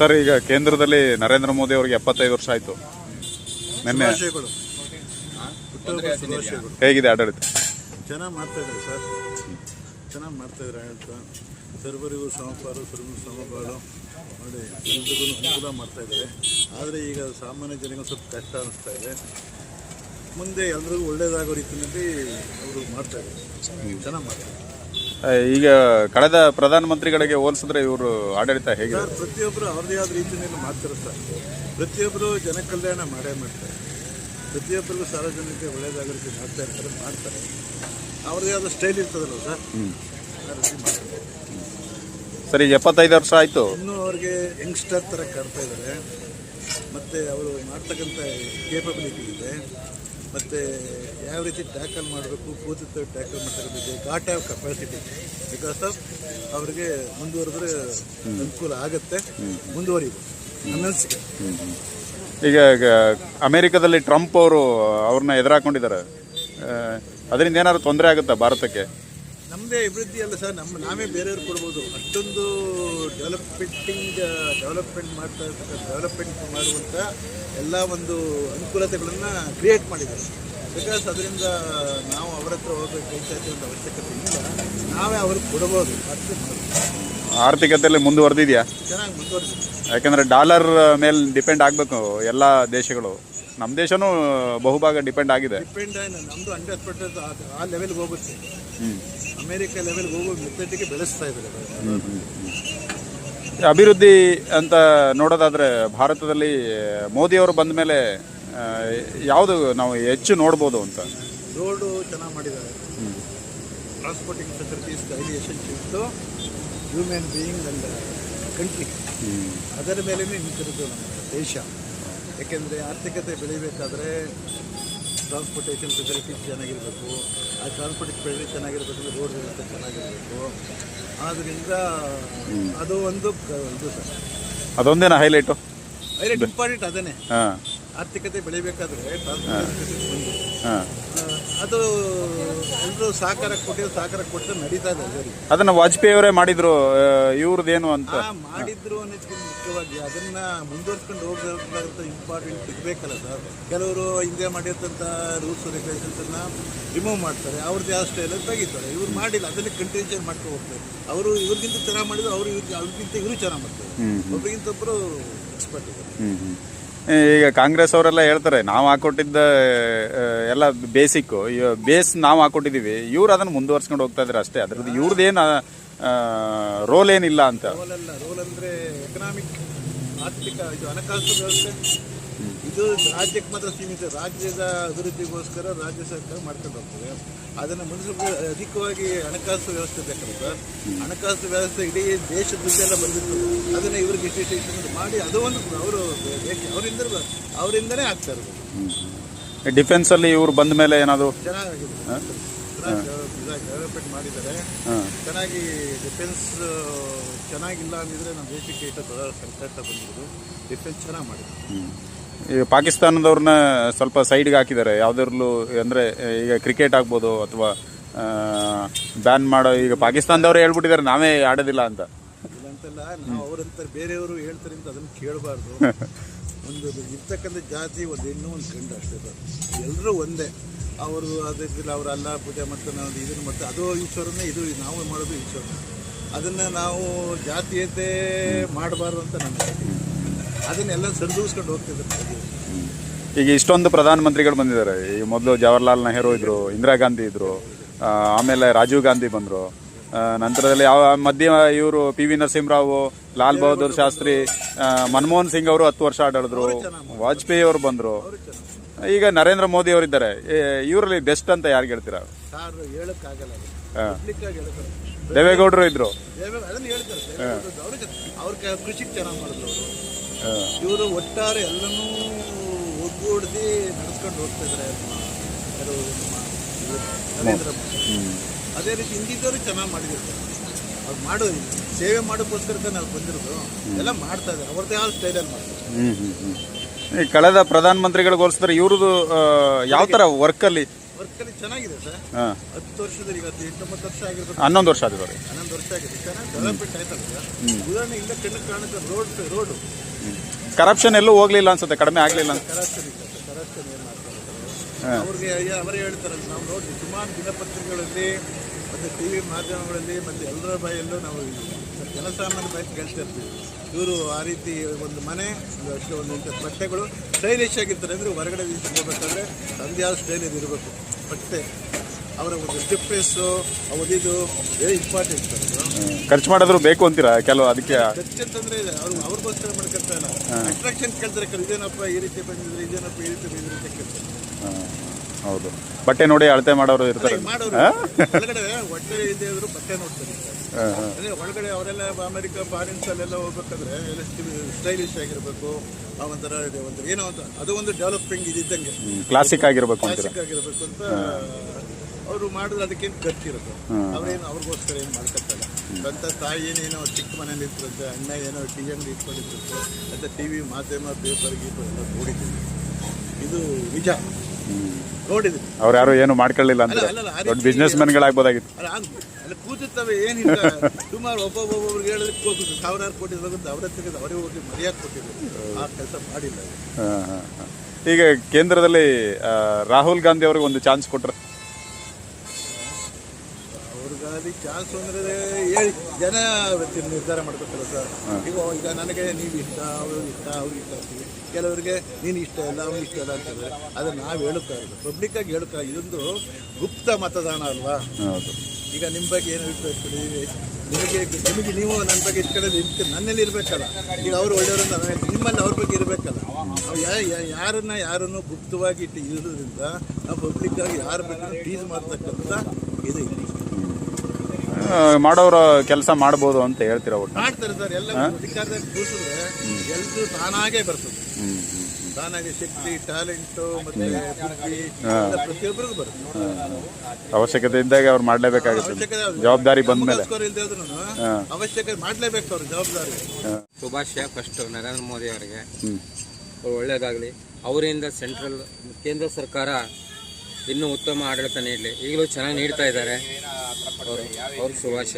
Sir ಈಗ ಕೇಂದ್ರದಲ್ಲಿ ನರೇಂದ್ರ ಮೋದಿ ಅವರಿಗೆ ಎಪ್ಪತ್ತೈದು ವರ್ಷ ಆಯ್ತು. ನಿನ್ನೆ ಹೇಗಿದೆ ಆಡಳಿತ? ಚೆನ್ನಾಗಿ ಮಾಡ್ತಾ ಇದ್ದಾರೆ ಸರ್. ಚೆನ್ನಾಗಿ ಮಾಡ್ತಾ ಇದ್ದಾರೆ ಆಡಳಿತ. ಸರ್ವರಿಗೂ ಸಮಪಾಲು ಸರ್ವರಿಗೂ ಸಮಪಾಲು ನೋಡಿ ಎಲ್ರಿಗೂ ಅನುಕೂಲ ಮಾಡ್ತಾ ಇದ್ದಾರೆ. ಆದರೆ ಈಗ ಸಾಮಾನ್ಯ ಜನಗಳು ಸ್ವಲ್ಪ ಕಷ್ಟ ಅನಿಸ್ತಾ ಇದೆ. ಮುಂದೆ ಎಲ್ರಿಗೂ ಒಳ್ಳೇದಾಗೋ ರೀತಿಯಲ್ಲಿ ಅವರು ಮಾಡ್ತಾ ಇದ್ದಾರೆ. ಚೆನ್ನಾಗಿ ಮಾಡ್ತಾರೆ ಈಗ ಕಳೆದ ಪ್ರಧಾನಮಂತ್ರಿಗಳಿಗೆ ಹೋಲಿಸಿದ್ರೆ ಇವರು ಆಡಳಿತ ಹೇಗಿದೆ? ಸರ್ ಪ್ರತಿಯೊಬ್ಬರು ಅವ್ರದೇ ಆದ ರೀತಿಯಲ್ಲಿ ಮಾತಾಡ್ತಾರೆ ಸರ್ ಪ್ರತಿಯೊಬ್ಬರು ಜನ ಕಲ್ಯಾಣ ಮಾಡೇ ಮಾಡ್ತಾರೆ. ಪ್ರತಿಯೊಬ್ಬರಿಗೂ ಸಾರ್ವಜನಿಕ ಒಳ್ಳೇದಾಗೋ ರೀತಿ ಮಾಡ್ತಾ ಇರ್ತಾರೆ ಮಾಡ್ತಾರೆ. ಅವ್ರದೇ ಆದ ಸ್ಟೈಲ್ ಇರ್ತದಲ್ಲ ಸರ್. ಆ ರೀತಿ ಮಾಡ್ತಾರೆ. ಸರ್ ಈಗ ಎಪ್ಪತ್ತೈದು ವರ್ಷ ಆಯಿತು. ಇನ್ನೂ ಅವ್ರಿಗೆ ಯಂಗ್ಸ್ಟರ್ ಥರ ಕಾಡ್ತಾ ಇದ್ದಾರೆ. ಮತ್ತು ಅವರು ಮಾಡ್ತಕ್ಕಂಥ ಕೇಪಬಿಲಿಟಿ ಇದೆ. ಮತ್ತು ಯಾವ ರೀತಿ ಟ್ಯಾಕಲ್ ಮಾಡಬೇಕು ಕೂತಿತ್ತು ಟ್ಯಾಕಲ್ ಮಾಡ್ತಕ್ಕಂಥದ್ದು got have capacity because of ಅವ್ರಿಗೆ ಮುಂದುವರೆದ್ರೆ ಅನುಕೂಲ ಆಗುತ್ತೆ ಮುಂದುವರಿಬೋದು ನನ್ನ ಅನಿಸಿಕೆ ಈಗ ಅಮೆರಿಕದಲ್ಲಿ ಟ್ರಂಪ್ ಅವರು ಅವ್ರನ್ನ ಎದುರಾಕೊಂಡಿದ್ದಾರೆ. ಅದರಿಂದ ಏನಾದ್ರು ತೊಂದರೆ ಆಗುತ್ತಾ ಭಾರತಕ್ಕೆ? ನಮ್ಮದೇ ಅಭಿವೃದ್ಧಿ ಅಲ್ಲ ಸರ್ ನಮ್ಮ ನಾವೇ ಬೇರೆಯವ್ರು ಕೊಡ್ಬೋದು. ಅಷ್ಟೊಂದು ಡೆವಲಪ್ಮೆಂಟಿಂಗ್ ಡೆವಲಪ್ಮೆಂಟ್ ಮಾಡ್ತಾ ಇರ್ತಕ್ಕಂಥ ಡೆವಲಪ್ಮೆಂಟ್ ಮಾಡುವಂಥ ಎಲ್ಲ ಒಂದು ಅನುಕೂಲತೆಗಳನ್ನು ಕ್ರಿಯೇಟ್ ಮಾಡಿದ್ದಾರೆ. ಬಿಕಾಸ್ ಅದರಿಂದ ನಾವು ಅವರ ಹತ್ರ ಹೋಗಬೇಕು ಒಂದು ಅವಶ್ಯಕತೆ ಇಲ್ಲ. ನಾವೇ ಅವ್ರಿಗೆ ಕೊಡ್ಬೋದು. ಆರ್ಥಿಕತೆಯಲ್ಲಿ ಮುಂದುವರೆದಿದೆಯಾ? ಚೆನ್ನಾಗಿ ಮುಂದುವರೆದಿದೆ. ಯಾಕಂದರೆ ಡಾಲರ್ ಮೇಲೆ ಡಿಪೆಂಡ್ ಆಗಬೇಕು ಎಲ್ಲ ದೇಶಗಳು. ನಮ್ಮ ದೇಶನೂ ಬಹುಭಾಗ ಡಿಪೆಂಡ್ ಆಗಿದೆ. ಡಿಪೆಂಡ್ ನಮ್ಮದು ಹಂಡ್ರೆಡ್ ಪರ್ಸೆಂಟ್ ಆ ಲೆವೆಲ್ಗೆ ಹೋಗುತ್ತೆ. ಹ್ಮ್. ಅಮೇರಿಕ ಲೆವೆಲ್ ಹೋಗೋ ಮೆಥಡಿಗೆ ಬೆಳೆಸ್ತಾ ಇದ್ದಾರೆ ಅಭಿವೃದ್ಧಿ ಅಂತ ನೋಡೋದಾದ್ರೆ ಭಾರತದಲ್ಲಿ ಮೋದಿ ಅವರು ಬಂದ ಮೇಲೆ ಯಾವುದು ನಾವು ಹೆಚ್ಚು ನೋಡ್ಬೋದು ಅಂತ? ರೋಡು ಚೆನ್ನಾಗಿ ಮಾಡಿದ್ದಾರೆ. Transporting facilities highly essential to human being and country ಅದರ ಮೇಲೆ ನಿಂತಿರೋದು ನಮ್ಮ ದೇಶ. ಯಾಕೆಂದರೆ ಆರ್ಥಿಕತೆ ಬೆಳಿಬೇಕಾದ್ರೆ ಟ್ರಾನ್ಸ್ಪೋರ್ಟೇಷನ್ ಫೆಸಿಲಿಟೀಸ್ ಚೆನ್ನಾಗಿರಬೇಕು. ಆ ಟ್ರಾನ್ಸ್ಪೋರ್ಟೇಷನ್ ಫೆಸಿಲಿಟಿ ಚೆನ್ನಾಗಿರ್ಬೇಕಂದ್ರೆ ರೋಡ್ ವ್ಯವಸ್ಥೆ ಚೆನ್ನಾಗಿರಬೇಕು. ಆದ್ದರಿಂದ ಅದು ಒಂದು ಕ- ಇದು ಸರ್. ಅದೊಂದೇನ ಹೈಲೈಟು ಹೈಲೈಟ್ ಇಂಪಾರ್ಟೆಂಟ್ ಅದೇನೆ ಹಾಂ. ಆರ್ಥಿಕತೆ ಬೆಳಿಬೇಕಾದ್ರೆ ಟ್ರಾನ್ಸ್ಪೋರ್ಟ್ ಹಾಂ. ಅದು ಎಲ್ಲರೂ ಸಹಕಾರ ಕೊಟ್ಟಿರೋ ಸಹಕಾರ ಕೊಟ್ಟರೆ ನಡೀತಾ ಇದೆ ಸರಿ. ಅದನ್ನ ವಾಜಪೇಯಿ ಅವರೇ ಮಾಡಿದ್ರು ಇವ್ರದ್ದೇನು ಅಂತ? ಆ, ಮಾಡಿದ್ರು ಅನ್ನೋದಕ್ಕಿಂತ ಮುಖ್ಯವಾಗಿ ಅದನ್ನ ಮುಂದುವರ್ಸ್ಕೊಂಡು ಹೋಗೋದಂತ ಇಂಪಾರ್ಟೆಂಟ್ ಇರಬೇಕಲ್ಲ ಸರ್. ಕೆಲವರು ಹಿಂದೆ ಮಾಡಿರ್ತಂಥ ರೂಲ್ಸ್ ರೆಗ್ಯುಲೇಷನ್ಸ್ ಅನ್ನ ರಿಮೂವ್ ಮಾಡ್ತಾರೆ. ಅವ್ರದ್ದು ಯಾವ ಸ್ಟೈಲ್ ತೆಗಿತಾರೆ. ಇವ್ರು ಮಾಡಿಲ್ಲ ಅದನ್ನೇ ಕಂಟಿನ್ಯೂಷನ್ ಮಾಡ್ಕೊಂಡು ಹೋಗ್ತಾರೆ. ಅವರು ಇವ್ರಿಗಿಂತ ಚೆನ್ನಾಗಿ ಮಾಡಿದ್ರು ಅವ್ರು ಇವ್ರಿಗೆ ಅವ್ರಿಗಿಂತ ಇವರು ಚೆನ್ನಾಗಿ ಮಾಡ್ತಾರೆ. ಒಬ್ಬರಿಗಿಂತ ಒಬ್ಬರು ಎಕ್ಸ್ಪರ್ಟ್ ಇದ್ದಾರೆ. ಹ್ಮ್, ಹ್ಮ್. ಈಗ ಕಾಂಗ್ರೆಸ್ ಅವರೆಲ್ಲ ಹೇಳ್ತಾರೆ, ನಾವು ಹಾಕೊಟ್ಟಿದ್ದ ಎಲ್ಲ ಬೇಸಿಕ್ ಬೇಸ್ ನಾವು ಹಾಕೊಟ್ಟಿದ್ದೀವಿ ಇವ್ರು ಅದನ್ನು ಮುಂದುವರ್ಸ್ಕೊಂಡು ಹೋಗ್ತಾ ಇದ್ರೆ ಅಷ್ಟೇ. ಅದ್ರದ್ದು ಏನು ರೋಲ್ ಏನಿಲ್ಲ ಅಂತ. ರೋಲ್ ಅಂದ್ರೆ ಎಕನಾಮಿಕ್ ಆರ್ಥಿಕ, ಇದು ಹಣಕಾಸು ವ್ಯವಸ್ಥೆ. ಇದು ರಾಜ್ಯಕ್ಕೆ ಮಾತ್ರ ಸೀಮಿತ ರಾಜ್ಯದ ಅಭಿವೃದ್ಧಿಗೋಸ್ಕರ ರಾಜ್ಯ ಸರ್ಕಾರ ಮಾಡ್ಕೊಂಡು ಹೋಗ್ತದೆ. ಅದನ್ನು ಮುನ್ಸಿಪಲ್ ಅಧಿಕವಾಗಿ ಹಣಕಾಸು ವ್ಯವಸ್ಥೆ ಬೇಕಲ್ಲ ಸರ್? ಹಣಕಾಸು ವ್ಯವಸ್ಥೆ ಇಡೀ ದೇಶದ ದುಡ್ಡೆಲ್ಲ ಬಂದಿತ್ತು. ಅದನ್ನು ಇವ್ರಿಗೆ ಇಷ್ಟು ಮಾಡಿ ಅದೊಂದು ಒಂದು ಅವರು ದೇಶ ಅವರಿಂದ ಅವರಿಂದನೇ ಆಗ್ತಾ ಇರೋದು. ಡಿಫೆನ್ಸ್ ಅಲ್ಲಿ ಇವ್ರು ಬಂದ ಮೇಲೆ ಏನಾದರೂ? ಚೆನ್ನಾಗಿದೆ ಚೆನ್ನಾಗಿ ಡೆವಲಪ್ಮೆಂಟ್ ಮಾಡಿದ್ದಾರೆ. ಚೆನ್ನಾಗಿ ಡಿಫೆನ್ಸ್ ಚೆನ್ನಾಗಿಲ್ಲ ಅಂದಿದ್ರೆ ನಮ್ಮ ದೇಶಕ್ಕೆ ಇಷ್ಟ ದೊಡ್ಡ ಸಂಕಷ್ಟ ಬಂದಿರೋದು. ಡಿಫೆನ್ಸ್ ಚೆನ್ನಾಗಿ ಮಾಡಿದ್ರು ಈಗ ಪಾಕಿಸ್ತಾನದವ್ರನ್ನ ಸ್ವಲ್ಪ ಸೈಡ್ಗೆ ಹಾಕಿದ್ದಾರೆ. ಯಾವುದ್ರಲ್ಲೂ ಅಂದರೆ ಈಗ ಕ್ರಿಕೆಟ್ ಆಗ್ಬೋದು ಅಥವಾ ಬ್ಯಾನ್ ಮಾಡೋ ಈಗ ಪಾಕಿಸ್ತಾನದವ್ರು ಹೇಳ್ಬಿಟ್ಟಿದ್ದಾರೆ ನಾವೇ ಆಡೋದಿಲ್ಲ ಅಂತ. ಇಲ್ಲ ಅಂತೆಲ್ಲ ನಾವು ಅವರಂತ ಬೇರೆಯವರು ಹೇಳ್ತಾರೆ ಅಂತ ಅದನ್ನು ಕೇಳಬಾರ್ದು. ಒಂದು ಇರ್ತಕ್ಕಂಥ ಜಾತಿ ಒಂದು ಹೆಣ್ಣು ಒಂದು ಗಂಡು ಅಷ್ಟೇ ಎಲ್ಲರೂ ಒಂದೇ. ಅವರು ಅದಕ್ಕೆ ಅವರು ಅಲ್ಲ ಪೂಜೆ ಮಾಡ್ತಾರೆ ನಾವು ಇದನ್ನು ಮಾಡ್ತಾರೆ ಅದು ಈಶ್ವರನೇ ಇದು ನಾವು ಮಾಡೋದು ಈಶ್ವರ ಅದನ್ನು ನಾವು ಜಾತೀಯತೆ ಮಾಡಬಾರ್ದು ಅಂತ ನನ್ನ ಅದನ್ನೆಲ್ಲ ಸರಿದೂಸ್ಕೊಂಡು ಹೋಗ್ತಿದ್ದಾರೆ. ಈಗ ಇಷ್ಟೊಂದು ಪ್ರಧಾನಮಂತ್ರಿಗಳು ಬಂದಿದ್ದಾರೆ. ಈ ಮೊದಲು ಜವಾಹರ್ಲಾಲ್ ನೆಹರು ಇದ್ದರು ಇಂದಿರಾ ಗಾಂಧಿ ಇದ್ದರು ಆಮೇಲೆ ರಾಜೀವ್ ಗಾಂಧಿ ಬಂದರು. ನಂತರದಲ್ಲಿ ಯಾವ ಮಧ್ಯ ಇವರು ಪಿ ವಿ ನರಸಿಂಹರಾವ್ ಲಾಲ್ ಬಹದ್ದೂರ್ ಶಾಸ್ತ್ರಿ ಮನಮೋಹನ್ ಸಿಂಗ್ ಅವರು ಹತ್ತು ವರ್ಷ ಆಡಳಿದ್ರು ವಾಜಪೇಯಿ ಅವರು ಬಂದರು. ಈಗ ನರೇಂದ್ರ ಮೋದಿ ಅವರಿದ್ದಾರೆ. ಇವರಲ್ಲಿ ಬೆಸ್ಟ್ ಅಂತ ಯಾರು ಹೇಳ್ತೀರಾ? ದೇವೇಗೌಡರು ಇದ್ರು. ಕೃಷಿ ಚೆನ್ನಾಗಿ ಮಾಡಿದ್ರು ಇವರು ಒಟ್ಟಾರೆ ಎಲ್ಲನೂ ಒಗ್ಗೂಡಿಸಿ ನಡೆಸ್ಕೊಂಡು ಹೋಗ್ತಾ ಇದ್ದಾರೆ ನರೇಂದ್ರ ಮೋದಿ. ಅದೇ ರೀತಿ ಹಿಂದಿದ್ದವರು ಚೆನ್ನಾಗಿ ಮಾಡಿದಿರ್ತಾರೆ ಅವ್ರು ಮಾಡೋ ಸೇವೆ ಮಾಡೋಕ್ಕೋಸ್ಕರ ತಾನೇ ಅವ್ರು ಬಂದಿರೋದು. ಎಲ್ಲ ಮಾಡ್ತಾ ಇದ್ದಾರೆ ಅವ್ರದ್ದೇ ಆದ ಸ್ಟೈಲಲ್ಲಿ ಮಾಡ್ತಾರೆ. ಈ ಕಳೆದ ಪ್ರಧಾನಮಂತ್ರಿಗಳಿಗೆ ಹೋಲಿಸಿದ್ರೆ ಇವ್ರದ್ದು ಯಾವ ಥರ ವರ್ಕಲ್ಲಿ ವರ್ಕಲ್ಲಿ ಚೆನ್ನಾಗಿದೆ ಸರ್. ಹಾಂ. ಹತ್ತು ವರ್ಷದಲ್ಲಿ ಇವತ್ತು ಎಂಟೊಂಬತ್ತು ವರ್ಷ ಆಗಿರ್ಬೋದು. ಹನ್ನೊಂದು ವರ್ಷ ಆಗಿದೆ ಅವ್ರಿಗೆ ಹನ್ನೊಂದು ವರ್ಷ ಆಗಿದೆ. ಚೆನ್ನಾಗಿ ಡೆವಲಪ್ಮೆಂಟ್ ಆಯ್ತಲ್ಲ ಸರ್ ಉದಾಹರಣೆ ಇಲ್ಲ ಕಣ್ಣು ಕಾಣುತ್ತೆ ರೋಡ್ ರೋಡು. ಕರಪ್ಷನ್ ಎಲ್ಲೂ ಹೋಗ್ಲಿಲ್ಲ ಅನ್ಸುತ್ತೆ, ಕಡಿಮೆ ಆಗಲಿಲ್ಲ ಅಂತ ಅವ್ರಿಗೆ ಅವರೇ ಹೇಳ್ತಾರಲ್ಲ, ನಾವು ನೋಡಿ ದಿನಪತ್ರಿಕೆಗಳಲ್ಲಿ ಮತ್ತು ಟಿ ವಿ ಮಾಧ್ಯಮಗಳಲ್ಲಿ ಮತ್ತು ಎಲ್ಲರ ಬಾಯಲ್ಲೂ ನಾವು ಜನಸಾಮಾನ್ಯ ಬಾಯಿ ಕೇಳ್ತಾ ಇರ್ತೀವಿ. ಇವರು ಆ ರೀತಿ ಒಂದು ಮನೆ, ಒಂದು ಅಷ್ಟು ಒಂದು ಇಂಥ ಬಟ್ಟೆಗಳು ಸ್ಟೈಲಿಶ್ ಆಗಿರ್ತಾರೆ ಅಂದರೆ ಹೊರಗಡೆ ಹೋಗ್ಬೇಕಾದ್ರೆ ಯಾವ ಸ್ಟೈಲ್ ಇರಬೇಕು. ಬಟ್ಟೆ ಅವರ ಒಂದು ಸ್ಟಿಫ್ನೆಸ್ಸು ಇದು ವೆರಿ ಇಂಪಾರ್ಟೆಂಟ್ ಸರ್ ಖರ್ಚು ಮಾಡಿದ್ರು ಬೇಕು ಅಂತೀರಾ ಕೆಲವು ಅದಕ್ಕೆ? ಖರ್ಚು ಅಂತಂದ್ರೆ ಇದೆ. ಅವ್ರು ಅವ್ರಿಗೋಸ್ಕರ ಮಾಡ್ಕೊತಾ ಇಲ್ಲ. ಅಟ್ರಾಕ್ಷನ್ ಕೇಳ್ತಾರೆ ಕಣ್, ಇದೇನಪ್ಪ ಈ ರೀತಿ ಬಂದಿದ್ರೆ ಇದೇನಪ್ಪ ಈ ರೀತಿ ಬಂದಿದ್ರೆ ಅಂತ ಕೇಳ್ತಾರೆ. ಹೌದು. ಬಟ್ಟೆ ನೋಡಿ ಅಳತೆ ಮಾಡೋರು ಇರ್ತಾರೆ. ಮಾಡೋರು. ಒಳಗಡೆ ಹೊಟ್ಟೆ ಇದೆ ಇದ್ರು ಬಟ್ಟೆ ನೋಡ್ತಾರೆ. ಅದೇ ಒಳಗಡೆ ಅವರೆಲ್ಲ ಅಮೆರಿಕ ಫಾರಿನ್ಸ್ ಅಲ್ಲೆಲ್ಲ ಹೋಗ್ಬೇಕಾದ್ರೆ ಎಲ್ಲ ಸ್ಟೈಲಿಶ್ ಆಗಿರ್ಬೇಕು. ಆ ಒಂಥರ ಒಂದು ಏನೋ ಅಂತ ಅದು ಒಂದು ಡೆವಲಪಿಂಗ್ ಇದ್ದಂಗೆ. ಕ್ಲಾಸಿಕ್ ಆಗಿರ್ಬೇಕು ಕ್ಲಾಸಿಕ್ ಆಗಿರ್ಬೇಕು ಅಂತ ಅವರು ಮಾಡಿದ್ರೆ ಅದಕ್ಕೇನು ಖರ್ಚಿರುತ್ತೆ ಅವ್ರೇನು ಅವ್ರಿಗೋಸ್ಕರ ಏನು ಮಾಡ್ಕೊತಾರೆ ಸ್ವಂತ ತಾಯಿ ಏನೇನೋ ಚಿಕ್ಕ ಮನೇಲಿ ಇರ್ತಿರುತ್ತೆ ಅಣ್ಣ ಏನೋ ಟಿ ಅಂಗಡಿ ಇಟ್ಕೊಂಡಿರ್ತಂತೆ ಅಂತ ಟಿ ವಿ ಮಾಧ್ಯಮ ಪೇಪರ್ ಗೀಪರ್ ಎಲ್ಲ ನೋಡಿದ್ದೀವಿ. ಇದು ನಿಜ. ನೋಡಿದ್ವಿ ಅವ್ರು ಯಾರು ಏನು ಮಾಡ್ಕೊಳ್ಳಿಲ್ಲ ಅಂತ ದೊಡ್ಡ ಬಿಸ್ನೆಸ್ ಮ್ಯಾನ್ಗಳಾಗ್ಬೋದಾಗಿತ್ತು ಅಲ್ಲ ಕೂತಿರ್ತವೆ ಏನಿಲ್ಲ ಸುಮಾರು ಒಬ್ಬೊಬ್ಬೊಬ್ಬರಿಗೆ ಹೇಳಿದ್ರೆ ಹೋಗುತ್ತೆ ಸಾವಿರಾರು ಕೋಟಿ ಹೋಗುತ್ತೆ ಅವರೇ ತೆಗೆದು ಅವರೇ ಹೋಗಿ ಮರ್ಯಾದೆ ಕೊಟ್ಟಿದ್ರು. ಆ ಕೆಲಸ ಮಾಡಿಲ್ಲ. ಈಗ ಕೇಂದ್ರದಲ್ಲಿ ರಾಹುಲ್ ಗಾಂಧಿ ಅವ್ರಿಗೆ ಒಂದು ಚಾನ್ಸ್ ಕೊಟ್ರೆ. ಅವ್ರಿಗಾದಿ ಚಾನ್ಸ್ ಅಂದರೆ ಹೇಳಿ. ಜನ ನಿರ್ಧಾರ ಮಾಡ್ಕೊತಾರೆ ಸರ್. ಈಗ ಈಗ ನನಗೆ ನೀವು ಇಷ್ಟ ಅವ್ರಿಗೆ ಇಷ್ಟ ಅವ್ರಿಗೆ ಇಷ್ಟ ಅಂತೀವಿ ಕೆಲವರಿಗೆ ನೀನು ಇಷ್ಟ ಇಲ್ಲ ಅವ್ನು ಇಷ್ಟ ಇಲ್ಲ ಅಂತಾರೆ ಅದನ್ನ ನಾವು ಹೇಳೋಕ್ಕಾಗಲ್ಲ ಪಬ್ಲಿಕ್ಕಾಗಿ ಹೇಳುತ್ತಾ ಇದೊಂದು ಗುಪ್ತ ಮತದಾನ ಅಲ್ವಾ? ಈಗ ನಿಮ್ಮ ಬಗ್ಗೆ ಏನು ಇರಬೇಕು ನಿಮಗೆ ನಿಮಗೆ ನೀವು ನನ್ನ ಬಗ್ಗೆ ಇಷ್ಟ ಕಡೆ ನಿಂತು ನನ್ನಲ್ಲಿ ಇರಬೇಕಲ್ಲ. ಈಗ ಅವರು ಒಳ್ಳೆಯವರು ಅಂತ ನಿಮ್ಮಲ್ಲಿ ಅವ್ರ ಬಗ್ಗೆ ಇರಬೇಕಲ್ಲ. ನಾವು ಯಾ- ಯಾ- ಯಾರನ್ನ ಯಾರನ್ನು ಗುಪ್ತವಾಗಿ ಇಟ್ಟು ಇರೋದ್ರಿಂದ ನಾವು ಪಬ್ಲಿಕ್ಕಾಗಿ ಯಾರು ಬೇಕಾದ್ರೂ ಟೀಸ್ ಮಾಡ್ತಕ್ಕಂಥ ಇದು ಮಾಡೋರ ಕೆಲಸ ಮಾಡ್ಬೋದು ಅಂತ ಹೇಳ್ತೀರಾ ಒಟ್ಟು? ಮಾಡ್ತಾರೆ ಸರ್ ಎಲ್ಲ ಅಧಿಕಾರದಲ್ಲಿ ಕೂಸಿದ್ರೆ ಎಲ್ರು ತಾನಾಗೇ ಬರ್ತದೆ. ತಾನಾಗೆ ಶಕ್ತಿ ಟ್ಯಾಲೆಂಟು ಮತ್ತೆ ಬುದ್ಧಿ ಎಲ್ಲ ಪ್ರತಿಯೊಬ್ಬರಿಗೂ ಬರುತ್ತೆ. ಅವಶ್ಯಕತೆ ಇದ್ದಾಗ ಅವ್ರು ಮಾಡ್ಲೇಬೇಕಾಗುತ್ತೆ. ಜವಾಬ್ದಾರಿ ಬಂದ ಮೇಲೆ ನಮಗೋಸ್ಕರ ಇಲ್ದೇ ಇದ್ರು ಅವಶ್ಯಕತೆ ಮಾಡ್ಲೇಬೇಕು ಅವ್ರ ಜವಾಬ್ದಾರಿ. ಶುಭಾಶಯ ಫಸ್ಟ್ ನರೇಂದ್ರ ಮೋದಿ ಅವರಿಗೆ. ಒಳ್ಳೇದಾಗ್ಲಿ. ಅವರಿಂದ ಸೆಂಟ್ರಲ್ ಕೇಂದ್ರ ಸರ್ಕಾರ ಇನ್ನೂ ಉತ್ತಮ ಆಡಳಿತ ನೀಡಲಿ. ಈಗಲೂ ಚೆನ್ನಾಗಿ ನೀಡ್ತಾ ಇದ್ದಾರೆ. ಅವರು ಸುಭಾಷ್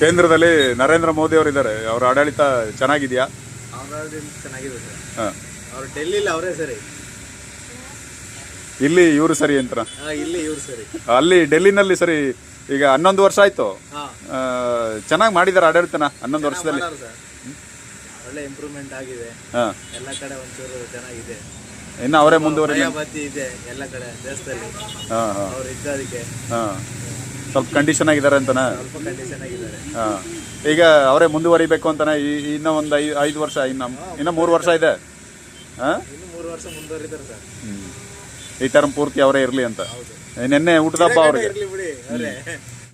ಕೇಂದ್ರದಲ್ಲಿ ನರೇಂದ್ರ ಮೋದಿ ಅವರು ಇದ್ದಾರೆ. ಅವರ ಆಡಳಿತ ಚೆನ್ನಾಗಿದೆಯಾ? ಚೆನ್ನಾಗಿದೆ ಸರ್. ಹಾಂ. ಅವ್ರು ಡೆಲ್ಲಿಲಿ ಅವರೇ ಸರಿ. ಇಲ್ಲಿ ಇವರು ಸರಿ ಅಂತ ಇಲ್ಲಿ ಇವ್ರು ಸರಿ. ಅಲ್ಲಿ ಡೆಲ್ಲಿನಲ್ಲಿ ಸರಿ ಈಗ ಹನ್ನೊಂದು ವರ್ಷ ಆಯ್ತು. ಚೆನ್ನಾಗಿ ಮಾಡಿದ್ದಾರೆ ಆಡಳಿತನ ಹನ್ನೊಂದು ವರ್ಷದಲ್ಲಿ? ಸರ್. ಒಳ್ಳೆ ಇಂಪ್ರೂವ್ಮೆಂಟ್ ಆಗಿದೆ. ಹಾಂ. ಎಲ್ಲ ಕಡೆ ಒಂಚೂರು ಚೆನ್ನಾಗಿದೆ. ಇನ್ನು ಅವರೇ ಮುಂದುವರಿ ಬತ್ತಿ ಇದೆ ಎಲ್ಲ ಕಡೆ ದೇಶದಲ್ಲಿ. ಹಾಂ ಹಾಂ. ಅವ್ರು ಇದ್ದದಕ್ಕೆ ಹಾಂ. ಸ್ವಲ್ಪ ಕಂಡೀಷನ್ ಆಗಿದ್ದಾರೆ ಅಂತನಾ? ಸ್ವಲ್ಪ ಕಂಡೀಷನ್ ಆಗಿದ್ದಾರೆ ಹಾಂ. ಈಗ ಅವರೇ ಮುಂದುವರಿಬೇಕು ಅಂತಾನೆ? ಈ ಇನ್ನೂ ಒಂದು ಐದು ಐದು ವರ್ಷ ಇನ್ನು ಇನ್ನೂ ಮೂರು ವರ್ಷ ಇದೆ. ಹಾಂ? ಇನ್ನು ಮೂರು ವರ್ಷ ಮುಂದುವರಿತಾರೆ ಸರ್ ಈ ಥರ ಪೂರ್ತಿ ಅವರೇ ಇರಲಿ ಅಂತ. ನಿನ್ನೆ ಊಟದಪ್ಪ ಅವ್ರಿಗೆ. ಇರ್ಲಿ ಬಿಡಿ ಅವರೇ.